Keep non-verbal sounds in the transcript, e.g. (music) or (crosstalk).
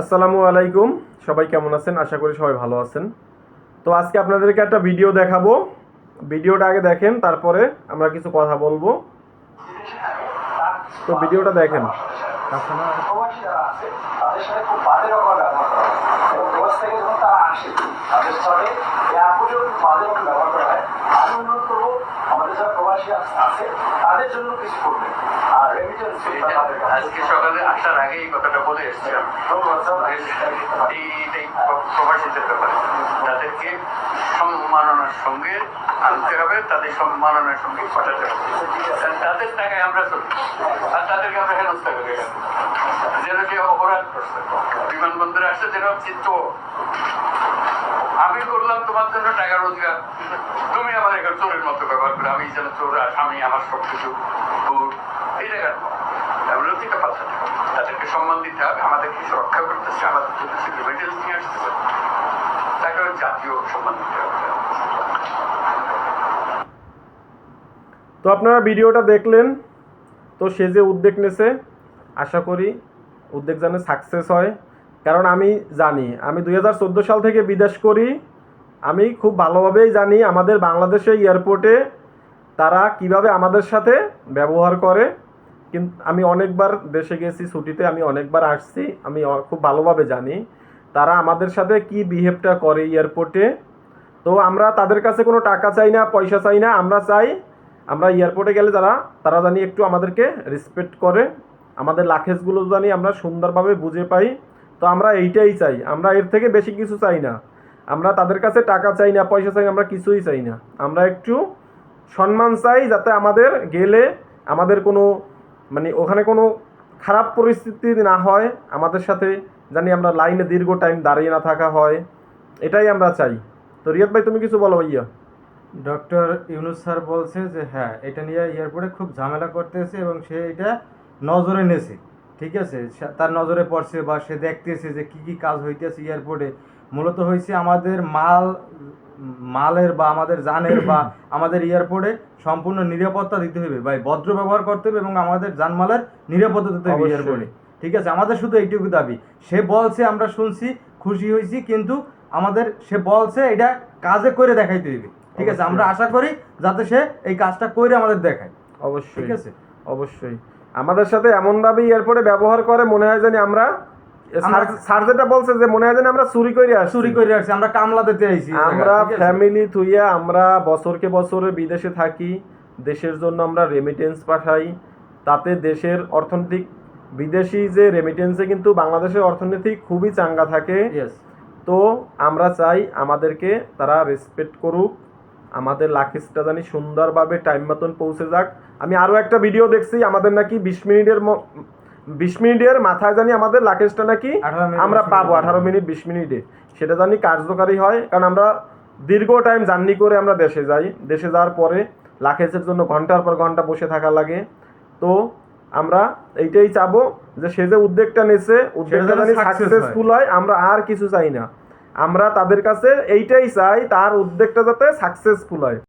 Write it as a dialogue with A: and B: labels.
A: আসসালামু আলাইকুম। সবাই কেমন আছেন? আশা করি সবাই ভালো আছেন। তো আজকে আপনাদেরকে একটা ভিডিও দেখাবো। ভিডিওটা আগে দেখেন, তারপরে আমরা কিছু কথা বলব। তো ভিডিওটা দেখেন।
B: তাদের যারা প্রবাসী আছে তাদের জন্য কিছু করবে। আর রেমিটেন্স
C: আজকে সকালে আসার আগে এই কথাটা বলে এসেছিলাম প্রবাসীদের ব্যাপারে। তাদেরকে সম্মাননার সঙ্গে আনতে হবে তাদের সম্মাননার সঙ্গে পাঠাতে হবে। তাদের টাকায় আমরা চলি। আর তাদেরকে আমরা হেনস্থা করে। যেন সে অপরাধ করছে। বিমানবন্দরে আসছে যেন চিত্ত আমি করলাম তোমার জন্য টাকা রোজগার তুমি আমার এখানে চোরের মতো ব্যবহার করে, আমি যেন চোর স্বামী আমার সব কিছু এই জায়গার তাদেরকে সম্মান দিতে হবে আমাদের কিছু রক্ষা করতেছে আমাদের জন্য নিয়ে আসতে হবে। তাকে জাতীয় সম্মান দিতে হবে।
A: তো আপনারা ভিডিওটা দেখলেন, তো সে যে উদ্যোগ নেছে, আশা করি উদ্যোগ যেন সাকসেস হয়। কারণ আমি জানি, আমি দুই হাজার চোদ্দ সাল থেকে বিদেশ করি আমি খুব ভালোভাবেই জানি আমাদের বাংলাদেশে এয়ারপোর্টে তারা কীভাবে আমাদের সাথে ব্যবহার করে। কিন্তু আমি অনেকবার দেশে গেছি, ছুটিতে আমি অনেকবার আসছি, আমি খুব ভালোভাবে জানি তারা আমাদের সাথে কি বিহেভটা করে এয়ারপোর্টে তো আমরা তাদের কাছে কোনো টাকা চাই না, পয়সা চাই না, আমরা চাই আমরা এয়ারপোর্টে গেলে তারা তারা জানি একটু আমাদেরকে রেসপেক্ট করে। আমাদের লাখেজগুলো জানি আমরা সুন্দরভাবে বুঝে পাই। তো আমরা এইটাই চাই, আমরা এর থেকে বেশি কিছু চাই না। আমরা তাদের কাছে টাকা চাই না, পয়সা চাই আমরা কিছুই চাই না। আমরা একটু সম্মান চাই যাতে আমাদের গেলে আমাদের কোনো মানে ওখানে কোনো খারাপ পরিস্থিতি না হয়, আমাদের সাথে জানি আমরা লাইনে দীর্ঘ টাইম দাঁড়িয়ে না থাকা হয়, এটাই আমরা চাই। তো রিয়াদ ভাই, তুমি কিছু বলো ভাইয়া।
D: ডক্টর ইউনুস স্যার বলছে যে হ্যাঁ এটা নিয়ে এয়ারপোর্টে খুব ঝামেলা করতেছে এবং সে এটা নজরে নেছে ঠিক আছে? তার নজরে পড়ছে বা সে দেখতেছে যে কি কি কাজ হইতেছে এয়ারপোর্টে। মূলত হয়েছে আমাদের মাল মালের বা আমাদের যানের বা (coughs) আমাদের এয়ারপোর্টে সম্পূর্ণ নিরাপত্তা দিতে হবে বা ভদ্র ব্যবহার করতে হবে এবং আমাদের যানমালের নিরাপত্তা দিতে হবে এয়ারপোর্টে। ঠিক আছে? আমাদের শুধু এইটুকু দাবি। সে বলছে আমরা শুনছি খুশি হয়েছি কিন্তু আমাদের সে বলছে এটা কাজে করে দেখাইতে হবে ঠিক আছে? আমরা আশা করি যাতে সে এই কাজটা করে আমাদের দেখায়।
A: অবশ্যই।
D: ঠিক আছে?
A: অবশ্যই। আমাদের সাথে এমনভাবে এয়ারপোর্টে ব্যবহার করে মনে হয় জানি আমরা স্যার যেটা বলছে যে মনে হয় জানি আমরা চুরি করে আসছি।
D: চুরি করে রাখছি আমরা কামলা দিতে আইছি
A: আমরা? ফ্যামিলি থুইয়া আমরা বছরকে বছরে বিদেশে থাকি দেশের জন্য আমরা রেমিটেন্স পাঠাই তাতে দেশের অর্থনৈতিক বিদেশি যে রেমিটেন্সে কিন্তু বাংলাদেশের অর্থনীতি খুবই চাঙ্গা থাকে। তো আমরা চাই আমাদেরকে তারা রেসপেক্ট করুক। আমাদের লাকেজটা জানি সুন্দরভাবে টাইম মতন পৌঁছে যাক। আমি আরও একটা ভিডিও দেখছি আমাদের নাকি বিশ মিনিটের বিশ মিনিটের মাথায় জানি আমাদের লাকেজটা নাকি আমরা পাবো আঠারো মিনিট বিশ মিনিটে। সেটা জানি কার্যকারী হয় কারণ আমরা দীর্ঘ টাইম জার্নি করে আমরা দেশে যাই। দেশে যাওয়ার পরে লাকেজের জন্য ঘণ্টার পর ঘণ্টা বসে থাকা লাগে। তো আমরা এইটাই চাবো যে সে যে উদ্যোগটা নেছে উদ্যোগটা জানি সাকসেসফুল হয় আমরা আর কিছু চাই না। আমরা তাদের কাছে এইটাই চাই তার উদ্যোগটা যাতে সাকসেসফুল হয়।